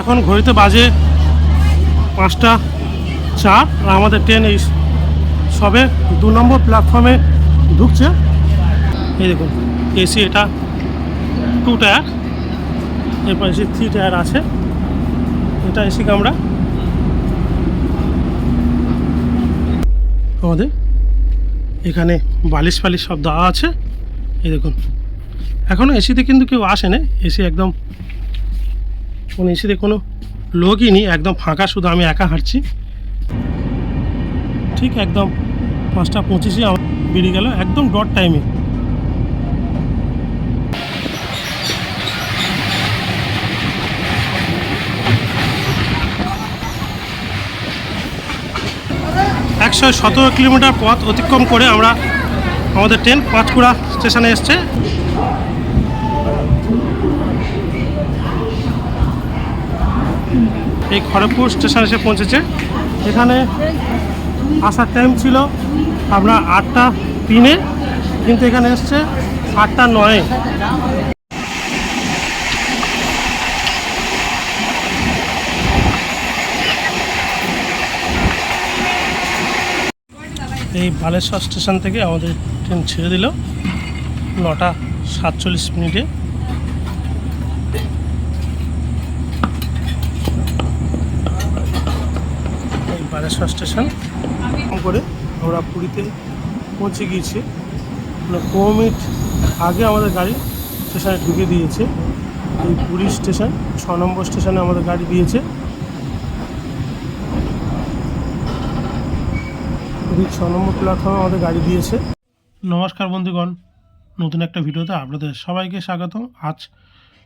এখন ঘড়িতে বাজে পাঁচটা চার আর আমাদের ট্রেন এই সবে দু নম্বর প্ল্যাটফর্মে ঢুকছে। এই দেখুন এসি এটা টু টায়ার এরপর এসি থ্রি টায়ার আছে। এটা এসি কামরা। আমাদের এখানে বালিশ ফালিশ সব দেওয়া আছে। এই দেখুন এখনও এসিতে কিন্তু কেউ আসেনি। এসি একদম কোনো এসিতে কোনো লোকই নেই, একদম ফাঁকা, শুধু আমি একা হাঁটছি। ঠিক একদম পাঁচটা পঁচিশে বেরিয়ে গেল, একদম ডট টাইমে। একশো সতেরো কিলোমিটার পথ অতিক্রম করে আমরা আমাদের ট্রেন পাঁচকুড়া স্টেশনে এসছে। এই খড়গপুর স্টেশন এসে পৌঁছেছে। এখানে আসার টাইম ছিল আপনার আটটা তিনে, কিন্তু এখানে এসছে আটটা নয়ে। এই বালেশ্বর স্টেশন থেকে আমাদের ট্রেন ছেড়ে দিল। নটা সাতচল্লিশ মিনিটে। এই স্টেশন। করে আমরা পুরীতে পৌঁছে গিয়েছি। মানে পনেরো মিনিট আগে আমাদের গাড়ি স্টেশনে ঢুকে দিয়েছে। এই পুরী স্টেশন, ছ নম্বর স্টেশনে আমাদের গাড়ি দিয়েছে। পুরীর ছ নম্বর প্ল্যাটফর্মে আমাদের গাড়ি দিয়েছে। নমস্কার বন্ধুগণ, নতুন একটা ভিডিওতে আপনাদের সবাইকে স্বাগতম। আজ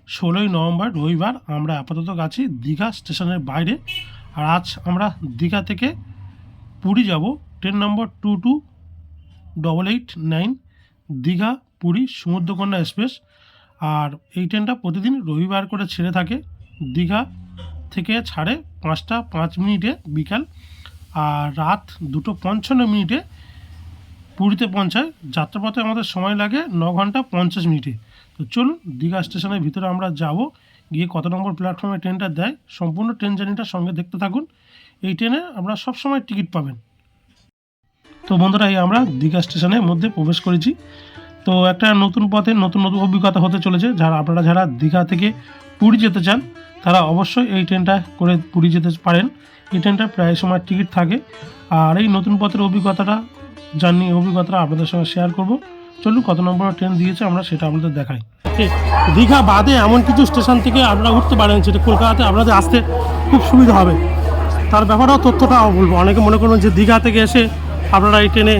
ষোলোই নভেম্বর রবিবার আমরা আপাতত আছি দীঘা স্টেশনের বাইরে। আর আজ আমরা দীঘা থেকে পুরী যাব। Train number two two double eight nine Digha Puri Samudrakanya express. আর এই ট্রেনটা প্রতিদিন রবিবার করে ছেড়ে থাকে। দীঘা থেকে ছাড়ে পাঁচটা পাঁচ মিনিটে বিকাল। আর রাত দুটো পঞ্চান্ন মিনিটে পুরীতে পৌঁছায়। যাত্রাপথে আমাদের সময় লাগে ন ঘণ্টা পঞ্চাশ মিনিটে। তো চলুন দীঘা স্টেশনের ভিতরে আমরা যাব। গিয়ে কত নম্বর প্ল্যাটফর্মে ট্রেনটা দেয়, সম্পূর্ণ ট্রেন জার্নিটা সঙ্গে দেখতে থাকুন। এই ট্রেনে আমরা সবসময় টিকিট পাবেন। তো বন্ধুরা, এই আমরা দীঘা স্টেশনের মধ্যে প্রবেশ করেছি। তো একটা নতুন পথে নতুন নতুন অভিজ্ঞতা হতে চলেছে। যারা, আপনারা যারা দীঘা থেকে পুরী যেতে চান, তারা অবশ্যই এই ট্রেনটা করে পুরী যেতে পারেন। এই ট্রেনটা প্রায় সময় টিকিট থাকে। আর এই নতুন পথের অভিজ্ঞতাটা জার্নি অভিজ্ঞতাটা আপনাদের সঙ্গে শেয়ার করব। চলুন কত নম্বর ট্রেন দিয়েছে আমরা সেটা আপনাদের দেখাই। দীঘা বাদে এমন কিছু স্টেশন থেকে আপনারা উঠতে পারেন, যেটা কলকাতাতে আপনাদের আসতে খুব সুবিধা হবে। তার ব্যাপারেও তথ্যটাও বলব। অনেকে মনে করবেন যে দীঘা থেকে এসে আপনারা এই ট্রেনে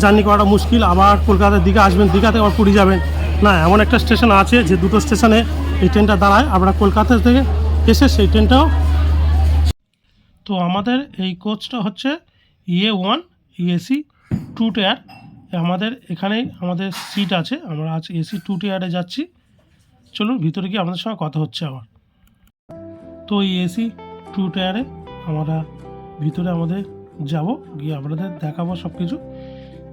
জার্নি করাটা মুশকিল। আবার কলকাতা দীঘা আসবেন, দীঘাতে আবার পুরী যাবেন। না, এমন একটা স্টেশন আছে যে দুটো স্টেশনে এই ট্রেনটা দাঁড়ায়। আপনারা কলকাতা থেকে এসে সেই ট্রেনটাও তো আমাদের এই কোচটা হচ্ছে ইয়ে ওয়ান এসি টু টায়ার আমাদের এখানেই আমাদের সিট আছে, আমরা আজ এসি টু টায়ারে যাচ্ছি। চলুন, ভিতরে গিয়ে আপনাদের সঙ্গে কথা হচ্ছে আবার। তো এই এসি টু টায়ারে আমরা ভিতরে আমাদের যাব, গিয়ে আপনাদের দেখাবো সব কিছু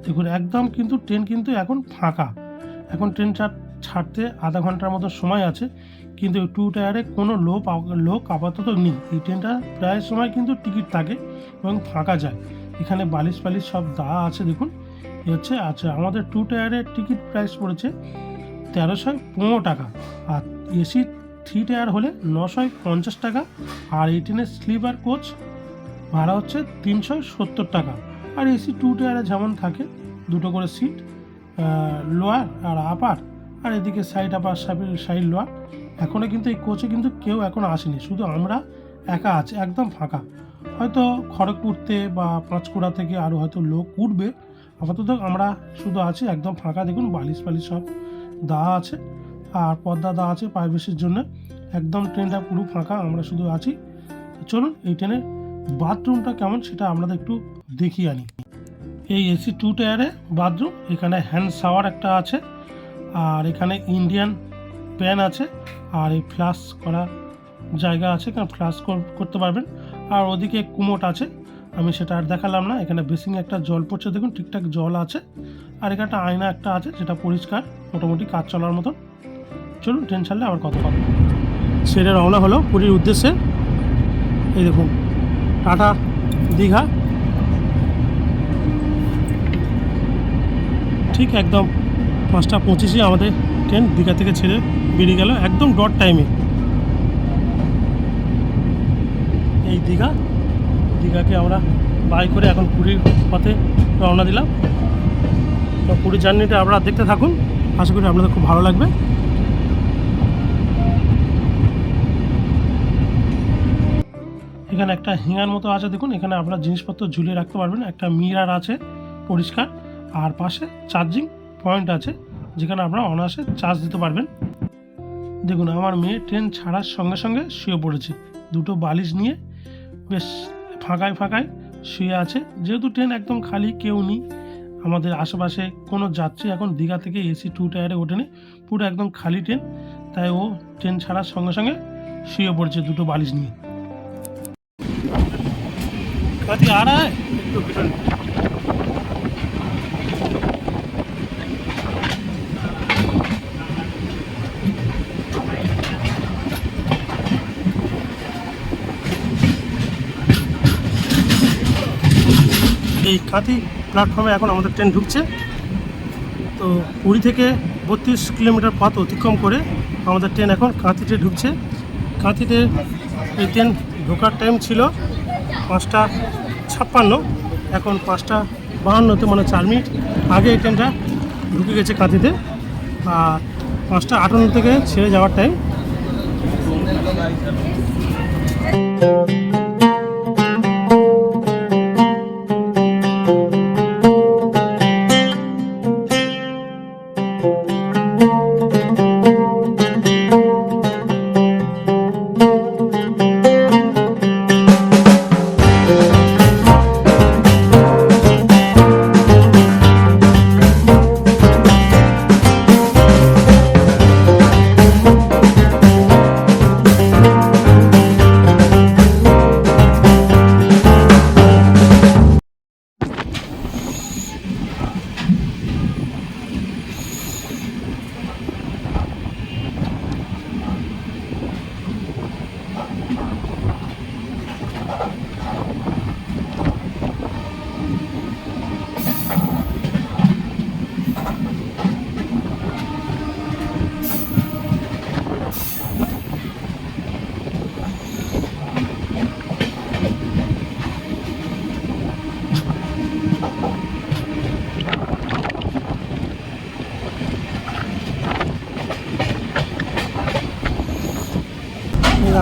দেখুন, একদম কিন্তু ট্রেন কিন্তু এখন ফাঁকা। এখন ট্রেন ছাড়তে আধা ঘণ্টার মতো সময় আছে, কিন্তু টু টায়ারে কোনো লোক লোক আপাতত নেই। এই ট্রেনটা প্রায় সময় কিন্তু টিকিট থাকে এবং ফাঁকা যায়। এখানে বালিশ ফালিশ সব দা আছে, দেখুন। হচ্ছে আচ্ছা আমাদের টু টায়ারের টিকিট প্রাইস পড়েছে তেরোশো পনেরো টাকা। আর এসি থ্রি টায়ার হলে নশো পঞ্চাশ টাকা, আর এই ট্রেনের স্লিপার কোচ ভাড়া হচ্ছে তিনশো সত্তর টাকা। আর এসি টু টায়ারে যেমন থাকে, দুটো করে সিট লোয়ার আর আপার আর এদিকে সাইড আপার সাইড লোয়ার এখনও কিন্তু এই কোচে কিন্তু কেউ এখন আসেনি, শুধু আমরা একা আছি, একদম ফাঁকা। হয়তো খড়গপুরতে বা পাঁচকুড়া থেকে আরও হয়তো লোক উঠবে আপাতত আমরা শুধু আছি, একদম ফাঁকা, দেখুন, বালিশ ফালিশ সব দেওয়া আছে। আর পর্দা দেওয়া আছে প্রাইভেসির জন্য। একদম ট্রেনটা পুরো ফাঁকা, আমরা শুধু আছি। চলুন, এই ট্রেনের বাথরুমটা কেমন, সেটা আপনাদের একটু দেখিয়ে আনি। এই এসি টু টায়ারে বাথরুম এখানে হ্যান্ড শাওয়ার একটা আছে, আর এখানে ইন্ডিয়ান প্যান আছে, আর এই ফ্লাশ করা জায়গা আছে এখানে ফ্লাশ করতে পারবেন। আর ওদিকে কুমোট আছে আমি সেটা আর দেখালাম না। এখানে বেসিং একটা জল পড়ছে, দেখুন ঠিকঠাক জল আছে। আর এখানে একটা আয়না একটা আছে, যেটা পরিষ্কার, মোটামুটি কাজ চলার মতন। চলুন, ট্রেন ছাড়লে আবার কথা হবে। ছেড়ে রওনা হলো পুরীর উদ্দেশ্যে। এই দেখুন, টাটা, দীঘা। ঠিক একদম পাঁচটা পঁচিশে আমাদের ট্রেন দীঘা থেকে ছেড়ে বেরিয়ে গেল, একদম ডট টাইমে। এই দীঘা। দীঘাকে আমরা বাই করে এখন পুরীর পথে রওনা দিলাম। তো পুরীর জার্নিটা আপনারা দেখতে থাকুন। আশা করি আপনাদের খুব ভালো লাগবে। এখানে একটা হিঙার মতো আছে, দেখুন। এখানে আপনারা জিনিসপত্র ঝুলিয়ে রাখতে পারবেন। একটা মিরার আছে পরিষ্কার। আর পাশে চার্জিং পয়েন্ট আছে, যেখানে আপনারা অনায়াসে চার্জ দিতে পারবেন। দেখুন, আমার মেয়ে ট্রেন ছাড়ার সঙ্গে সঙ্গে শুয়ে পড়েছে। দুটো বালিশ নিয়ে বেশ ফাঁকায় ফাঁকায় শুয়ে আছে। যেহেতু ট্রেন একদম খালি, কেউ নেই। আমাদের আশেপাশে কোনো যাত্রী এখন দীঘা থেকে এসি টু টায়ারে ওঠেনি। পুরো একদম খালি ট্রেন তাই ও ট্রেন ছাড়ার সঙ্গে সঙ্গে শুয়ে পড়ছে দুটো বালিশ নিয়ে। कभी এই কাঁথি প্ল্যাটফর্মে এখন আমাদের ট্রেন ঢুকছে। তো পুরী থেকে বত্রিশ কিলোমিটার পথ অতিক্রম করে আমাদের ট্রেন এখন কাঁথিতে ঢুকছে। কাঁথিতে এই ট্রেন ঢোকার টাইম ছিল পাঁচটা ছাপ্পান্ন, এখন পাঁচটা বাহান্নতে মানে চার মিনিট। আগে এই ট্রেনটা ঢুকে গেছে কাঁথিতে, আর পাঁচটা আটান্ন থেকে ছেড়ে যাওয়ার টাইম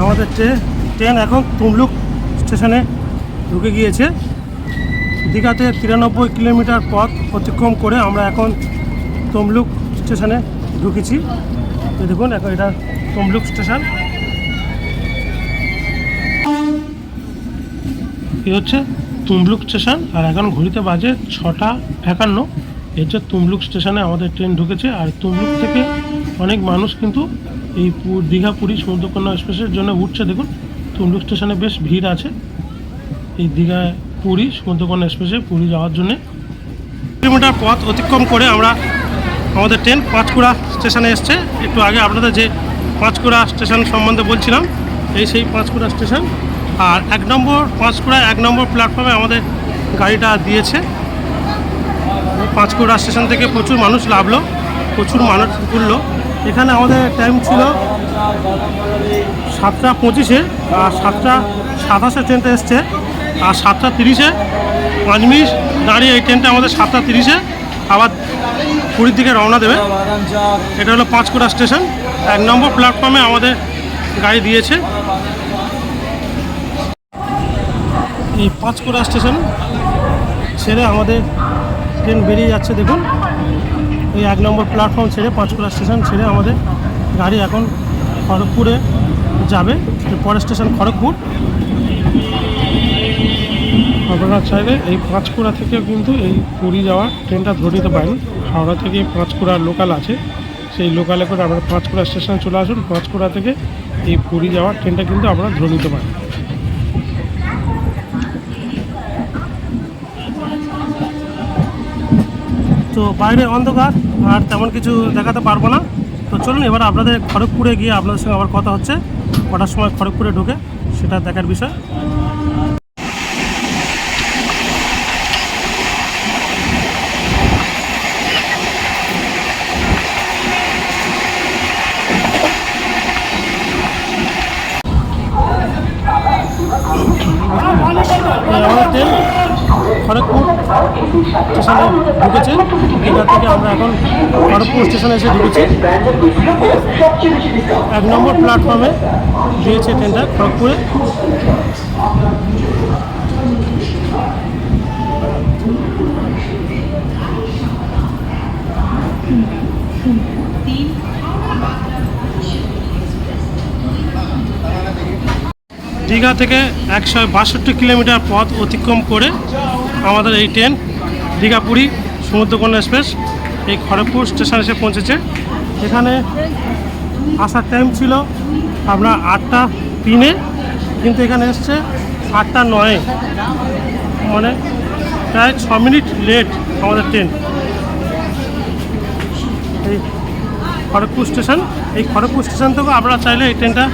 আমাদের ট্রেন ট্রেন এখন তুমলুক স্টেশনে ঢুকে গিয়েছে। দীঘাতে তিরানব্বই কিলোমিটার পথ অতিক্রম করে আমরা এখন তমলুক স্টেশনে ঢুকেছি। দেখুন, এখন এটা তমলুক স্টেশন। এই হচ্ছে তুমলুক স্টেশন, আর এখন ঘড়িতে বাজে ছটা একান্ন। এর হচ্ছে তুমলুক স্টেশনে আমাদের ট্রেন ঢুকেছে, আর তুমলুক থেকে অনেক মানুষ কিন্তু এই দীঘা পুরী সমুদ্রকন্যা এক্সপ্রেসের জন্য উঠছে, দেখুন, তুমলুক স্টেশনে বেশ ভিড় আছে। এই দীঘা পুরী সমুদ্রকন্যা এক্সপ্রেসে পুরী যাওয়ার জন্যে। কিলোমিটার পথ অতিক্রম করে আমরা আমাদের ট্রেন পাঁচকুড়া স্টেশনে এসছে। একটু আগে আপনাদের যে পাঁচকুড়া স্টেশন সম্বন্ধে বলছিলাম, এই সেই পাঁচকুড়া স্টেশন। আর এক নম্বর পাঁচকুড়া, এক নম্বর প্ল্যাটফর্মে আমাদের গাড়িটা দিয়েছে। পাঁচকুড়া স্টেশন থেকে প্রচুর মানুষ লাভলো প্রচুর মানুষ ঘুরলো। এখানে আমাদের টাইম ছিল সাতটা পঁচিশে আর সাতটা সাতাশে ট্রেনটা এসছে। আর সাতটা তিরিশে পাঁচ মিনিট দাঁড়িয়ে এই ট্রেনটা আমাদের সাতটা তিরিশে আবার পুরীর দিকে রওনা দেবে। এটা হলো পাঁচকুড়া স্টেশন এক নম্বর প্ল্যাটফর্মে আমাদের গাড়ি দিয়েছে। এই পাঁচকুড়া স্টেশন ছেড়ে আমাদের ট্রেন বেরিয়ে যাচ্ছে, দেখুন। এই এক নম্বর প্ল্যাটফর্ম ছেড়ে পাঁচকুড়া স্টেশন ছেড়ে আমাদের গাড়ি এখন খড়গপুরে যাবে। পরের স্টেশন খড়গপুর। আপনারা চাইলে এই পাঁচকুড়া থেকেও কিন্তু এই পুরী যাওয়ার ট্রেনটা ধরে নিতে পারেন। হাওড়া থেকে পাঁচকুড়া লোকাল আছে। সেই লোকালে করে আপনারা পাঁচকুড়া স্টেশনে চলে আসুন। পাঁচকুড়া থেকে এই পুরী যাওয়ার ট্রেনটা কিন্তু আপনারা ধরে নিতে পারেন। তো বাইরে অন্ধকার আর তেমন কিছু দেখাতে পারব না। তো চলুন, এবার আপনাদের খড়গপুরে গিয়ে আপনাদের সঙ্গে আবার কথা হচ্ছে। কটার সময় খড়গপুরে ঢুকে সেটা দেখার বিষয় এই আমাদের ট্রেন খড়গপুর স্টেশনে ঢুকেছে। দীঘা থেকে আমরা এখন খড়গপুর স্টেশনে এসে ঢুকেছি। এক নম্বর প্ল্যাটফর্মে দিয়েছে ট্রেনটা খড়গপুরে। দীঘা থেকে একশো বাষট্টি কিলোমিটার পথ অতিক্রম করে আমাদের এই ট্রেন দীঘাপুরি, সমুদ্রকন্যা এক্সপ্রেস, এই খড়গপুর স্টেশন এসে পৌঁছেছে। এখানে আসার টাইম ছিল আপনার আটটা তিনে, কিন্তু এখানে এসছে আটটা নয়ে। মানে প্রায় ছ মিনিট লেট আমাদের ট্রেন এই খড়গপুর স্টেশন, এই খড়গপুর স্টেশন থেকেও আপনারা চাইলে এই ট্রেনটা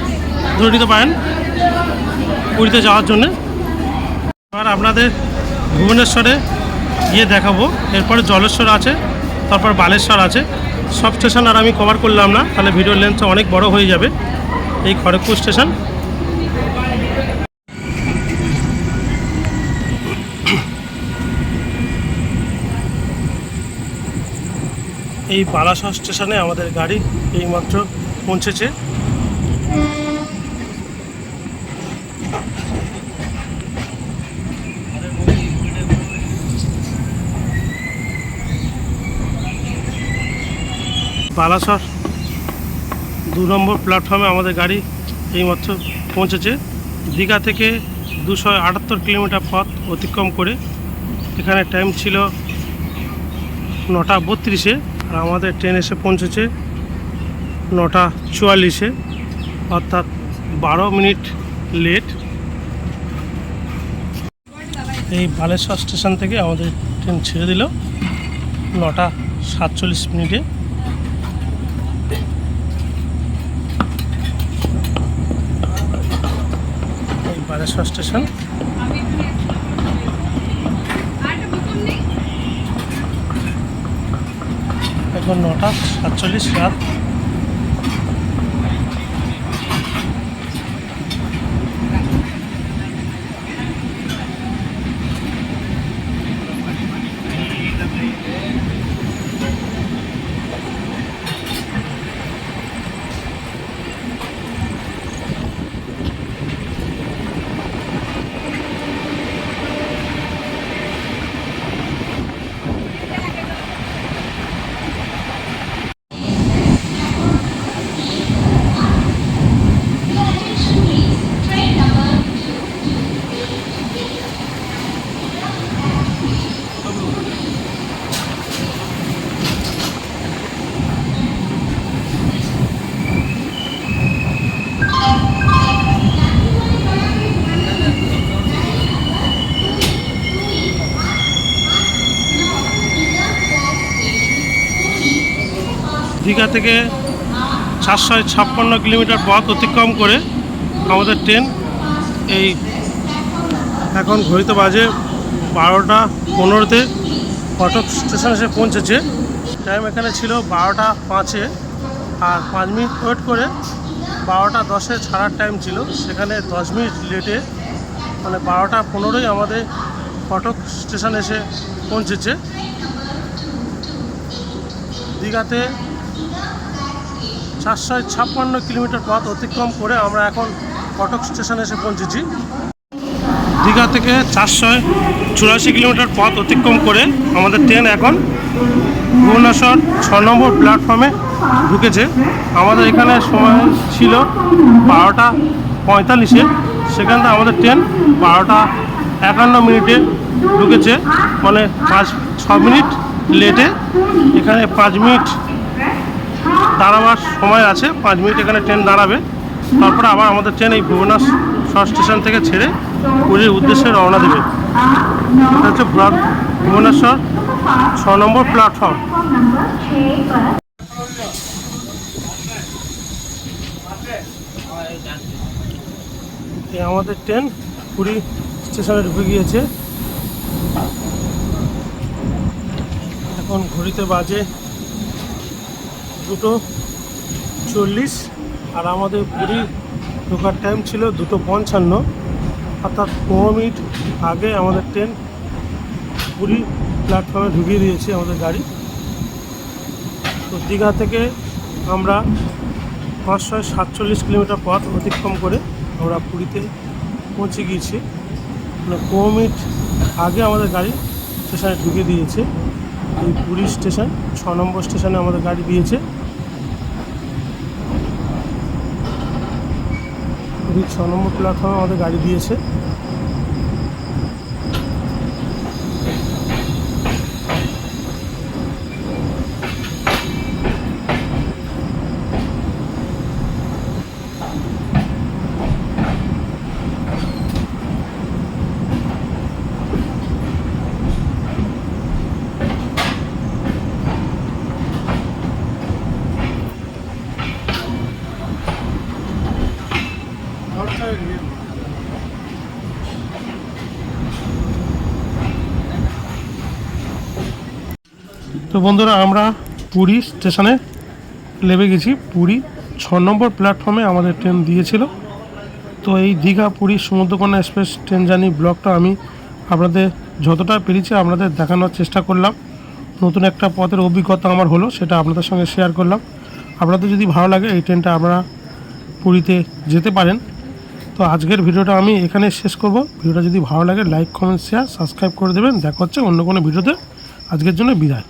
ধরে নিতে পারেন পুরীতে যাওয়ার জন্যে। এবার আপনাদের ভুবনেশ্বরে গিয়ে দেখাবো। এরপরে জলেশ্বর আছে, তারপর বালেশ্বর আছে। সব স্টেশন আর আমি কভার করলাম না, তাহলে ভিডিও লেন্থটা অনেক বড় হয়ে যাবে। এই খড়গপুর স্টেশন। এই বালাসর স্টেশনে আমাদের গাড়ি এইমাত্র পৌঁছেছে। বালাসর দু নম্বর প্ল্যাটফর্মে আমাদের গাড়ি এইমাত্র পৌঁছেছে। দীঘা থেকে দুশো আটাত্তর কিলোমিটার পথ অতিক্রম করে এখানে টাইম ছিল নটা বত্রিশে আর আমাদের ট্রেন এসে পৌঁছেছে নটা চুয়াল্লিশে, অর্থাৎ বারো মিনিট লেট এই বালেশ্বর স্টেশন থেকে আমাদের ট্রেন ছেড়ে দিল নটা সাতচল্লিশ মিনিটে। বালেশ্বর স্টেশন এখন নটা সাতচল্লিশ রাত দীঘা থেকে সাতশো ছাপ্পান্ন কিলোমিটার পথ অতিক্রম করে আমাদের ট্রেন এই এখন ঘড়িতে বাজে বারোটা পনেরোতে কটক স্টেশন এসে পৌঁছেছে। টাইম এখানে ছিল বারোটা পাঁচে আর পাঁচ মিনিট ওয়েট করে বারোটা দশে ছাড়ার টাইম ছিল। সেখানে দশ মিনিট লেটে মানে বারোটা পনেরোই আমাদের কটক স্টেশন এসে পৌঁছেছে। দীঘাতে চারশো ছাপ্পান্ন কিলোমিটার পথ অতিক্রম করে আমরা এখন কটক স্টেশনে এসে পৌঁছেছি। দীঘা থেকে চারশো চুরাশি কিলোমিটার পথ অতিক্রম করে আমাদের ট্রেন এখন ভুবনেশ্বর ছ নম্বর প্ল্যাটফর্মে ঢুকেছে। আমাদের এখানে সময় ছিল বারোটা পঁয়তাল্লিশে। সেখান থেকে আমাদের ট্রেন বারোটা একান্ন মিনিটে ঢুকেছে। মানে পাঁচ, ছ মিনিট লেটে। এখানে পাঁচ মিনিট দাঁড়াবার সময় আছে, পাঁচ মিনিট এখানে ট্রেন দাঁড়াবে। তারপরে আবার আমাদের ট্রেন এই ভুবনেশ্বর স্টেশন থেকে ছেড়ে পুরীর উদ্দেশ্যে রওনা দেবে। এটা হচ্ছে ভুবনেশ্বর ছ নম্বর প্ল্যাটফর্ম number 6 पर এই আমাদের ট্রেন পুরী স্টেশনে ঢুকে গিয়েছে। এখন ঘড়িতে বাজে দুটো চল্লিশ, আর আমাদের পুরী ঢোকার টাইম ছিল দুটো পঞ্চান্ন। অর্থাৎ পনেরো মিনিট আগে আমাদের ট্রেন পুরী প্ল্যাটফর্মে ঢুকিয়ে দিয়েছে আমাদের গাড়ি। তো দীঘা থেকে আমরা পাঁচশো সাতচল্লিশ কিলোমিটার পথ অতিক্রম করে আমরা পুরীতে পৌঁছে গিয়েছি। মানে পনেরো মিনিট আগে আমাদের গাড়ি স্টেশনে ঢুকিয়ে দিয়েছে। এই পুরী স্টেশন ছ নম্বর স্টেশনে আমাদের গাড়ি দিয়েছে। পুরী ছ নম্বর প্ল্যাটফর্মে আমাদের গাড়ি দিয়েছে। তো বন্ধুরা, আমরা পুরী স্টেশনে নেমে গেছি। পুরী ছ নম্বর প্ল্যাটফর্মে আমাদের ট্রেন দিয়েছিল। তো এই Digha Puri Samudrakanya express train journey ব্লগটা আমি আপনাদের যতটা পেরেছি আপনাদের দেখানোর চেষ্টা করলাম। নতুন একটা পথের অভিজ্ঞতা আমার হলো, সেটা আপনাদের সঙ্গে শেয়ার করলাম। আপনাদের যদি ভালো লাগে এই ট্রেনটা আপনারা পুরীতে যেতে পারেন। তো আজকের ভিডিওটা আমি এখানে শেষ করব। ভিডিওটা যদি ভালো লাগে লাইক কমেন্ট শেয়ার সাবস্ক্রাইব করে দেবেন। দেখা হচ্ছে অন্য কোনো ভিডিওতে। আজকের জন্য বিদায়।